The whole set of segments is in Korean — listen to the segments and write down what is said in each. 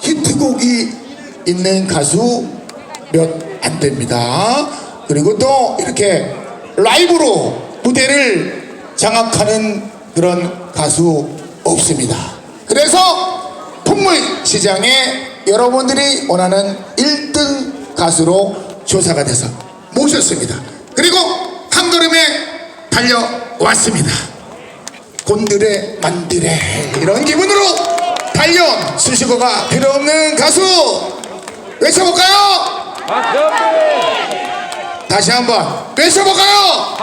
히트곡이 있는 가수 몇 안 됩니다. 그리고 또 이렇게 라이브로 무대를 장악하는 그런 가수 없습니다. 그래서 풍물 시장에 여러분들이 원하는 1등 가수로 조사가 돼서 모셨습니다. 그리고 한 걸음에 달려왔습니다. 곤드레 만드레 이런 기분으로 달려온 수식어가 필요 없는 가수 외쳐볼까요? 다시 한번 외쳐볼까요?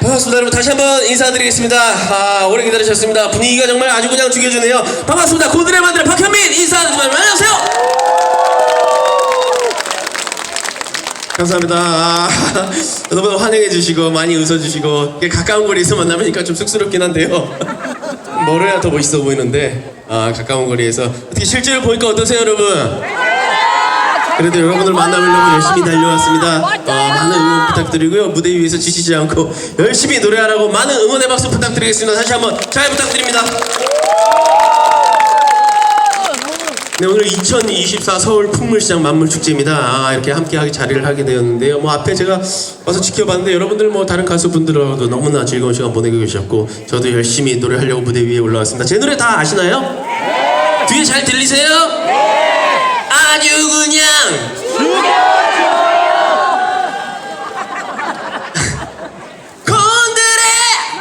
반갑습니다 여러분. 다시 한번 인사드리겠습니다. 아 오래 기다리셨습니다. 분위기가 정말 아주 그냥 죽여주네요. 반갑습니다. 고드레 만드레 박현민 인사드립니다. 안녕하세요. 감사합니다. 아, 너무 환영해 주시고 많이 웃어 주시고 가까운 거리에서 만나보니까 좀 쑥스럽긴 한데요. 뭐를 해야 더 멋있어 보이는데? 아 가까운 거리에서. 어떻게 실제로 보니까 어떠세요 여러분 그래도 여러분을 만나보려고 열심히 달려왔습니다. 어, 많은 응원 부탁드리고요. 무대 위에서 지치지 않고 열심히 노래하라고 많은 응원의 박수 부탁드리겠습니다. 다시 한번 잘 부탁드립니다. 네, 오늘 2024 서울 풍물시장 만물축제입니다. 아, 이렇게 함께하게 자리를 하게 되었는데요. 뭐 앞에 제가 와서 지켜봤는데 여러분들 뭐 다른 가수분들하고도 너무나 즐거운 시간 보내고 계셨고 저도 열심히 노래하려고 무대 위에 올라왔습니다. 제 노래 다 아시나요? 뒤에 잘 들리세요? 아주 그냥. 죽여줘요. 건드레.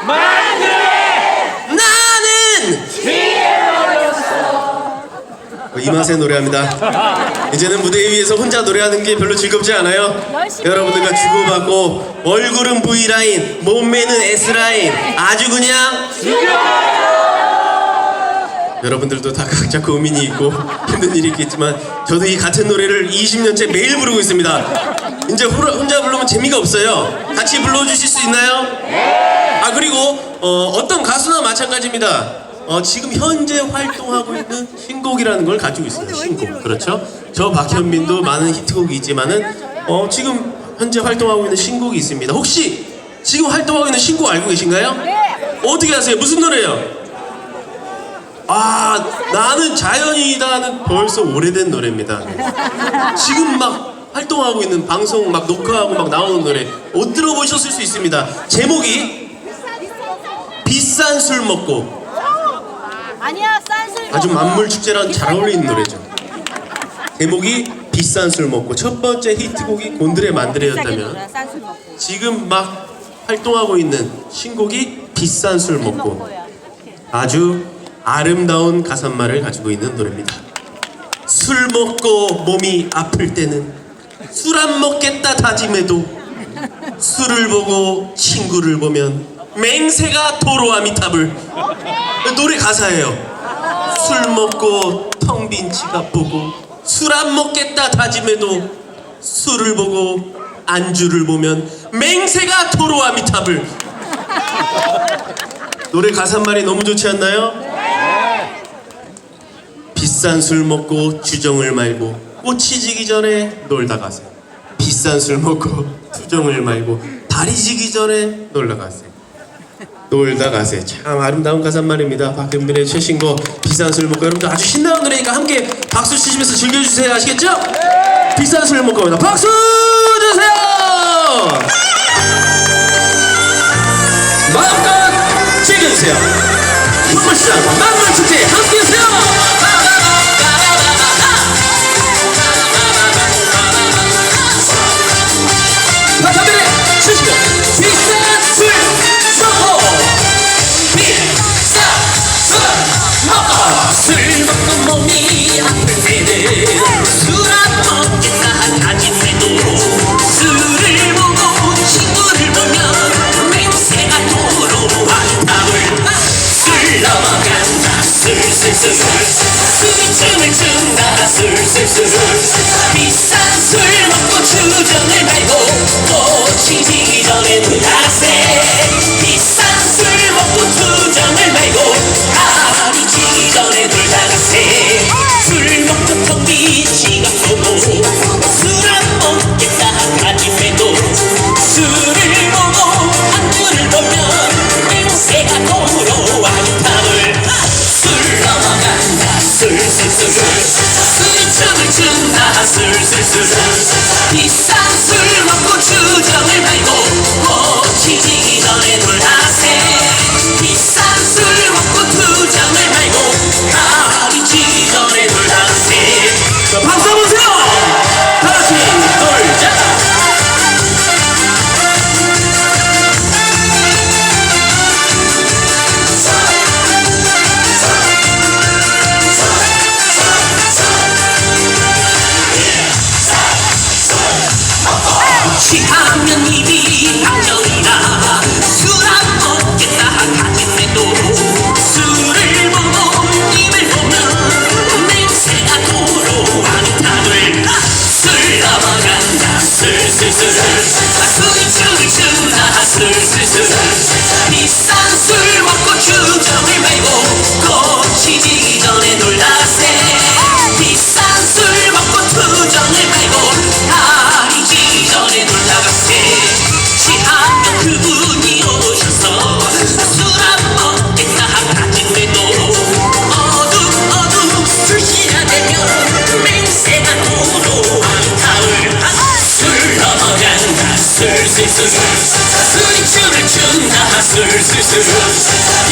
만드레. 나는 희열이었어 이맛에 노래합니다. 이제는 무대 위에서 혼자 노래하는 게 별로 즐겁지 않아요. 여러분들과 주고받고 얼굴은 V라인 몸매는 S라인. 아주 그냥 죽여줘요. 러분들도 다 각자 고민이 있고 힘든 일이 있겠지만 저도 이 같은 노래를 20년째 매일 부르고 있습니다. 이제 홀- 혼자 부르면 재미가 없어요. 같이 불러주실 수 있나요? 아 그리고 어, 어떤 가수나 마찬가지입니다. 어, 지금 현재 활동하고 있는 신곡이라는 걸 가지고 있어요. 신곡 그렇죠? 저 박현민도 많은 히트곡이 있지만은 어, 지금 현재 활동하고 있는 신곡이 있습니다. 혹시 지금 활동하고 있는 신곡 알고 계신가요? 네. 어떻게 아세요? 무슨 노래예요? 아 나는 자연이다는 벌써 오래된 노래입니다. 지금 막 활동하고 있는 방송 막 녹화하고 막 나오는 노래 못 들어보셨을 수 있습니다. 제목이 비싼 술 먹고. 아니야 쌀술 아주 만물 축제랑 잘 어울리는 노래죠. 제목이 비싼 술 먹고. 첫 번째 히트곡이 곤드레 만드레였다면 지금 막 활동하고 있는 신곡이 비싼 술 먹고. 아주 아름다운 가사말을 가지고 있는 노래입니다. 술 먹고 몸이 아플 때는 술 안 먹겠다 다짐해도 술을 보고 친구를 보면 맹세가 도로 아미탑을 노래 가사예요. 술 먹고 텅 빈 지갑 보고 술 안 먹겠다 다짐해도 술을 보고 안주를 보면 맹세가 도로 아미탑을 노래 가사말이 너무 좋지 않나요? 비싼 술 먹고 주정을 말고 꽃이 지기 전에 놀다 가세요. 비싼 술 먹고 투정을 말고 달이 지기 전에 놀다 가세요. 놀다 가세요. 참 아름다운 가사말입니다. 박은빈의 최신곡 비싼 술 먹고 여러분들 아주 신나는 노래니까 함께 박수 치시면서 즐겨주세요. 아시겠죠? 비싼 술 먹고. 박수 주세요. 마음껏 즐겨주세요. 풋볼시장 만물 축제 함께 춤을 춘다 술술술 비싼 술 먹고 주정을 말고 꽃이 지기 전에 누나세 비싼 술 먹고 주정을 말고 달이 지기 전에 놀다가세 술 먹고 텅빈 지갑 보고 술안 술술술 술이 춤을 춘다 술술술